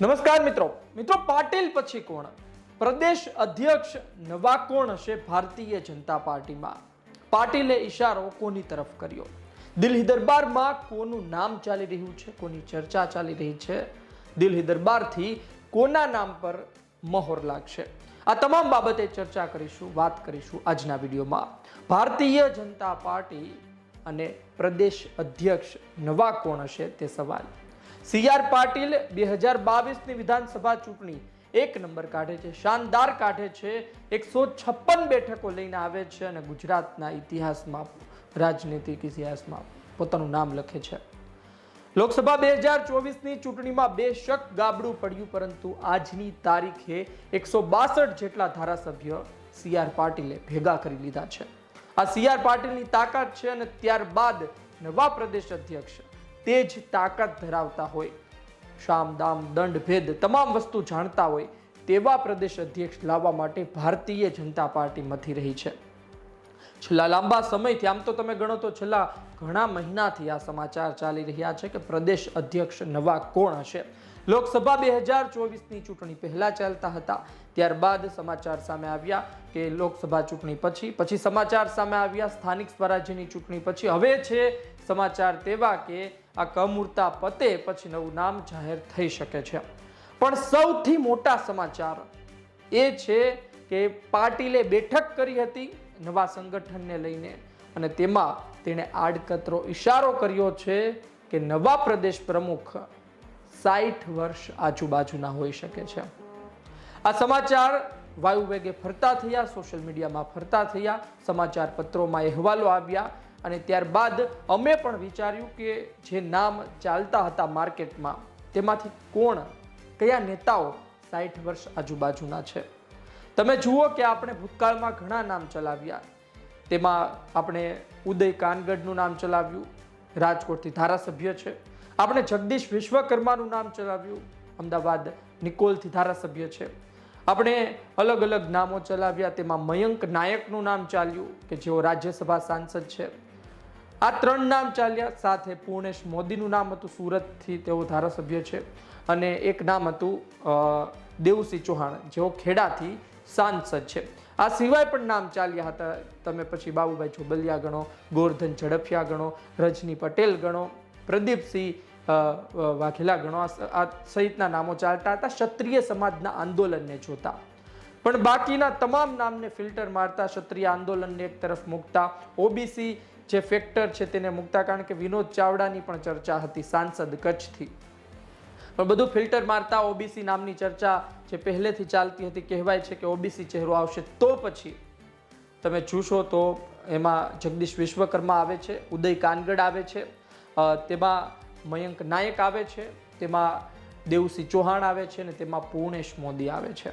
નમસ્કાર મિત્રો. મિત્રો, પાટીલ પછી કોણ? પ્રદેશ અધ્યક્ષ નવા કોણ હશે ભારતીય જનતા પાર્ટીમાં? પાટીલે ઈશારો કોની તરફ કર્યો? દિલ્હી દરબારમાં કોનું નામ ચાલી રહ્યું છે? કોની ચર્ચા ચાલી રહી છે? દિલ્હી દરબારથી કોના નામ પર મહોર લાગશે? આ તમામ બાબતે ચર્ચા કરીશું, વાત કરીશું આજના વિડીયોમાં. ભારતીય જનતા પાર્ટી અને પ્રદેશ અધ્યક્ષ નવા કોણ હશે તે સવાલ. સી આર પાટીલ બે હજાર બાવીસની વિધાનસભા ચૂંટણી એક નંબર કાઢે છે, શાનદાર કાઢે છે, એકસો છપ્પન બેઠકો લઈને આવે છે અને ગુજરાતના ઇતિહાસમાં, રાજનીતિક ઇતિહાસમાં પોતાનું નામ લખે છે. લોકસભા બે હજાર ચોવીસની ચૂંટણીમાં બેશક ગાબડું પડ્યું, પરંતુ આજની તારીખે એકસો બાસઠ જેટલા ધારાસભ્ય સી આર પાટીલે ભેગા કરી લીધા છે. આ સી આર પાટીલની તાકાત છે અને ત્યારબાદ નવા પ્રદેશ અધ્યક્ષ તે જ તાકાત ધરાવતા હોય. શામ, દામ, દંડ, ભેદ તમામ વસ્તુ જાણતા હોય તેવા પ્રદેશ અધ્યક્ષ લાવવા માટે ભારતીય જનતા પાર્ટી મથી રહી છે. છેલ્લા લાંબા સમયથી, આમ તો તમે ગણો તો છેલ્લા ઘણા મહિનાથી આ સમાચાર ચાલી રહ્યા છે કે પ્રદેશ અધ્યક્ષ નવા કોણ હશે? લોકસભા બે હજાર ચોવીસની ચૂંટણી પહેલા ચાલતા હતા. ત્યારબાદ સમાચાર સામે આવ્યા કે લોકસભા ચૂંટણી પછી પછી સમાચાર સામે આવ્યા સ્થાનિક સ્વરાજ્યની ચૂંટણી પછી. હવે છે સમાચાર તેવા કે આ કમૂરતા પતે પછી નવું નામ જાહેર થઈ શકે છે. પણ સૌથી મોટા સમાચાર એ છે કે પાટીલે બેઠક કરી હતી. નવા સંગઠનને લઈને અને તેમાં તેણે આડકતરો ઇશારો કર્યો છે કે નવા પ્રદેશ પ્રમુખ સાઠ વર્ષ આજુબાજુના હોઈ શકે છે. આ સમાચાર વાયુ વેગે ફરતા થયા, સોશિયલ મીડિયામાં ફરતા થયા સમાચાર પત્રોમાં અહેવાલો આવ્યા અને ત્યારબાદ અમે પણ વિચાર્યું કે જે નામ ચાલતા હતા માર્કેટમાં તેમાંથી કોણ, કયા નેતાઓ સાઠ વર્ષ આજુબાજુના છે. તમે જુઓ કે આપણે ભૂતકાળમાં ઘણા નામ ચલાવ્યા. તેમાં આપણે ઉદય કાનગઢનું નામ ચલાવ્યું, રાજકોટથી ધારાસભ્ય છે. આપણે જગદીશ વિશ્વકર્માનું નામ ચલાવ્યું, અમદાવાદ નિકોલથી ધારાસભ્ય છે. આપણે અલગ અલગ નામો ચલાવ્યા, તેમાં મયંક નાયકનું નામ ચાલ્યું, કે જેઓ રાજ્યસભા સાંસદ છે. આ ત્રણ નામ ચાલ્યા, સાથે પૂર્ણેશ મોદીનું નામ હતું, સુરતથી તેઓ ધારાસભ્ય છે. અને એક નામ હતું દેવસિંહ ચૌહાણ, જેઓ ખેડાથી સાંસદ છે. આ સિવાય પણ નામ ચાલ્યા હતા. તમે પછી બાબુભાઈ ચોબલિયા ગણો ગોરધન ઝડફિયા ગણો, રજની પટેલ ગણો, પ્રદીપસિંહ વાઘેલા ગણો, આ સહિતના નામો ચાલતા હતા. ક્ષત્રિય સમાજના આંદોલનને જોતા. પણ બાકીના તમામ નામને ફિલ્ટર મારતા, ક્ષત્રિય આંદોલનને એક તરફ મૂકતા. ઓબીસી જે ફેક્ટર છે તેને મૂકતા, કારણ કે વિનોદ ચાવડાની પણ ચર્ચા હતી સાંસદ કચ્છથી. પણ બધું ફિલ્ટર મારતા ઓબીસી નામની ચર્ચા જે પહેલેથી ચાલતી હતી, કહેવાય છે કે ઓબીસી ચહેરો આવશે તો પછી. તમે જોશો તો એમાં જગદીશ વિશ્વકર્મા આવે છે, ઉદય કાનગડ આવે છે તેમાં મયંક નાયક આવે છે, તેમાં દેવસિંહ ચૌહાણ આવે છે અને તેમાં પૂર્ણેશ મોદી આવે છે.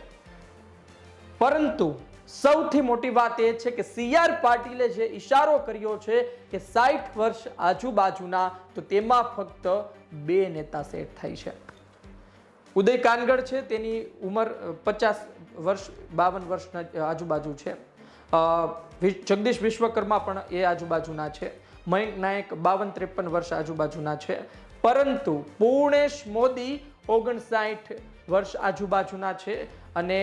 પરંતુ સૌથી મોટી વાત એ છે કે સીઆર પાટીલે જે ઈશારો કર્યો છે કે સાઠ વર્ષ આજુબાજુના, તો તેમાં ફક્ત બે નેતા સેટ થાય છે. ઉદય કાનગડ છે, તેની ઉંમર પચાસ વર્ષ, બાવન વર્ષના આજુબાજુ છે. જગદીશ વિશ્વકર્મા પણ એ આજુબાજુના છે. મયંક નાયક બાવન ત્રેપન વર્ષ આજુબાજુના છે. પરંતુ પૂર્ણેશ મોદી ઓગણસાઠ વર્ષ આજુબાજુના છે અને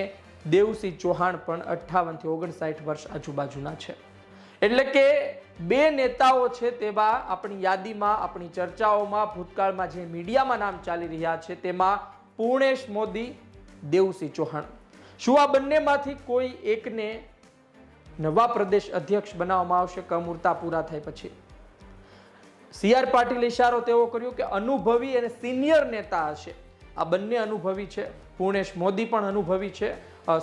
દેવસિંહ ચૌહાણ પણ અઠ્ઠાવનથી ઓગણસાઠ વર્ષ આજુબાજુના છે. એટલે કે બે નેતાઓ છે તેવા આપણી યાદીમાં, આપણી ચર્ચાઓમાં, ભૂતકાળમાં જે મીડિયામાં નામ ચાલી રહ્યા છે તેમાં પૂર્ણેશ મોદી, દેવસિંહ ચૌહાણ. શું આ બંનેમાંથી કોઈ એકને નવા પ્રદેશ અધ્યક્ષ બનાવવામાં આવશે? કમૂરતા પૂરા થાય પછી. સી આર પાટીલ ઇશારો તેવો કર્યો કે અનુભવી અને સિનિયર નેતા હશે. આ બંને અનુભવી છે. પૂર્ણેશ મોદી પણ અનુભવી છે.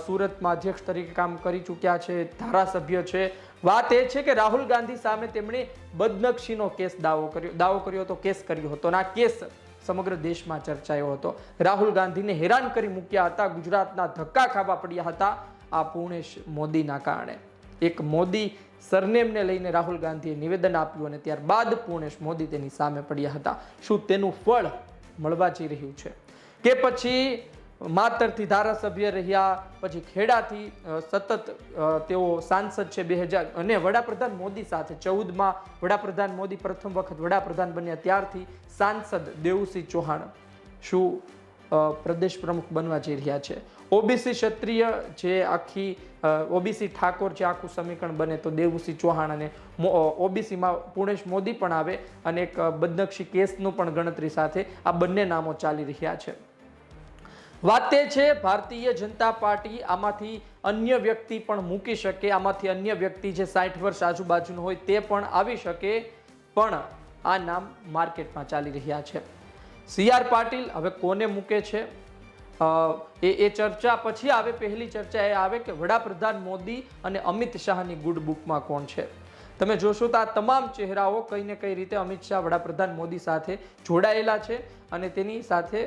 સુરતમાં અધ્યક્ષ તરીકે કામ કરી ચૂક્યા છે, ધારાસભ્ય છે. વાત એ છે કે રાહુલ ગાંધી સામે તેમણે બદનક્ષીનો કેસ દાવો કર્યો દાવો કર્યો હતો, કેસ કર્યો હતો. અને આ કેસ સમગ્ર દેશમાં ચર્ચાયો હતો. રાહુલ ગાંધીને હેરાન કરી મૂક્યા હતા. ગુજરાતના ધક્કા ખાવા પડ્યા હતા આ પૂર્ણેશ મોદીના કારણે. એક મોદી સરનેમને લઈને રાહુલ ગાંધીએ નિવેદન આપ્યું અને ત્યારબાદ પૂર્ણેશ મોદી તેની સામે પડ્યા હતા. શું તેનું ફળ મળવા જઈ રહ્યું છે? કે પછી માતરથી ધારાસભ્ય રહ્યા, પછી ખેડાથી સતત તેઓ સાંસદ છે બે હજાર, અને વડાપ્રધાન મોદી સાથે ચૌદમાં, વડાપ્રધાન મોદી પ્રથમ વખત વડાપ્રધાન બન્યા ત્યારથી સાંસદ દેવુસિંહ ચૌહાણ શું પ્રદેશ પ્રમુખ બનવા જઈ રહ્યા છે. ઓબીસી ક્ષત્રિય જે આખી ઓબીસી ઠાકોર જે આખું સમીકરણ બને તો દેવુસિંહ ચૌહાણ અને ઓબીસીમાં પુણેશ મોદી પણ આવે, અને એક બદનક્ષી કેસનું પણ ગણતરી સાથે આ બંને નામો ચાલી રહ્યા છે. વાત તે છે, ભારતીય જનતા પાર્ટી આમાંથી અન્ય વ્યક્તિ પણ મૂકી શકે, આમાંથી અન્ય વ્યક્તિ જે સાઠ વર્ષ આજુબાજુનું હોય તે પણ આવી શકે, પણ આ નામ માર્કેટમાં ચાલી રહ્યા છે. સી આર પાટીલ હવે કોને મૂકે છે? એ એ ચર્ચા પછી આવે, પહેલી ચર્ચા એ આવે કે વડાપ્રધાન મોદી અને અમિત શાહની ગુડ બુકમાં કોણ છે? તમે જોશો તો આ તમામ ચહેરાઓ કંઈ ને કઈ રીતે અમિત શાહ વડાપ્રધાન મોદી સાથે જોડાયેલા છે અને તેની સાથે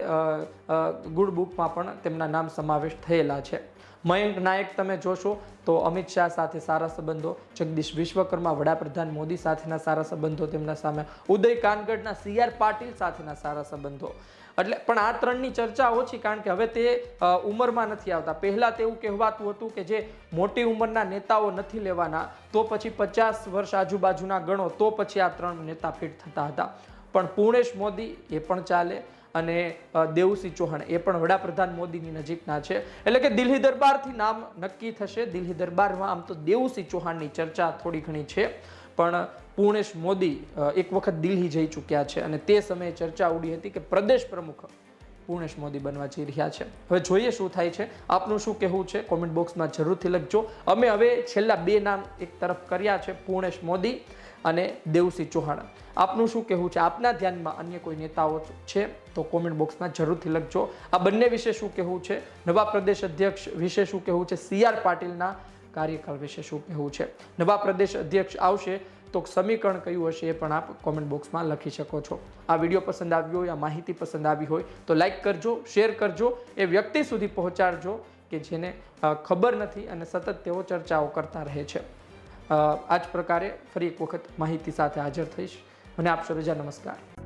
ગુડ બુકમાં પણ તેમના નામ સમાવેશ થયેલા છે. મયંક નાયક તમે જોશો તો અમિત શાહ સાથે સારા સંબંધો, જગદીશ વિશ્વકર્મા વડાપ્રધાન મોદી સાથેના સારા સંબંધો, તેમના સામે ઉદય કાનગઢના સી આર પાટીલ સાથેના સારા સંબંધો. એટલે પણ આ ત્રણની ચર્ચા ઓછી કારણ કે હવે તે ઉંમરમાં નથી આવતા. પહેલાં તેવું કહેવાતું હતું કે જે મોટી ઉંમરના નેતાઓ નથી લેવાના, તો પછી પચાસ વર્ષ આજુબાજુના ગણો, તો પછી આ ત્રણ નેતા ફિટ થતા હતા. પણ પૂર્ણેશ મોદી એ પણ ચાલે અને દેવસિંહ ચૌહાણ એ પણ વડાપ્રધાન મોદીની નજીકના છે. એટલે કે દિલ્હી દરબારથી નામ નક્કી થશે. દિલ્હી દરબારમાં આમ તો દેવસિંહ ચૌહાણની ચર્ચા થોડી ઘણી છે. પણ પૂર્ણેશ મોદી એક વખત દિલ્હી જઈ ચૂક્યા છે અને તે સમયે ચર્ચા ઉડી હતી કે પ્રદેશ પ્રમુખ પૂર્ણેશ મોદી બનવા જઈ રહ્યા છે. હવે જોઈએ શું થાય છે. આપનું શું કહેવું છે? કોમેન્ટ બોક્સમાં જરૂરથી લખજો. અમે હવે છેલ્લા બે નામ એક તરફ કર્યા છે, પૂર્ણેશ મોદી અને દેવસિંહ ચૌહાણ. આપનું શું કહેવું છે? આપના ધ્યાનમાં અન્ય કોઈ નેતાઓ છે? તો કોમેન્ટ બોક્સમાં જરૂરથી લખજો. આ બંને વિશે શું કહેવું છે? નવા પ્રદેશ અધ્યક્ષ વિશે શું કહેવું છે? સી આર પાટીલના કાર્યકાળ વિશે શું કહેવું છે? નવા પ્રદેશ અધ્યક્ષ આવશે. તો સમીકરણ કયું હશે એ પણ આપ કોમેન્ટ બોક્સમાં લખી શકો છો. આ વીડિયો પસંદ આવ્યો હોય, આ માહિતી પસંદ આવી હોય, તો લાઈક કરજો શેર કરજો, એ વ્યક્તિ સુધી પહોંચાડજો કે જેને ખબર નથી અને સતત તેઓ ચર્ચાઓ કરતા રહે છે. આ જ પ્રકારે ફરી એક વખત માહિતી સાથે હાજર થઈશ. મને આપશો રજા, નમસ્કાર.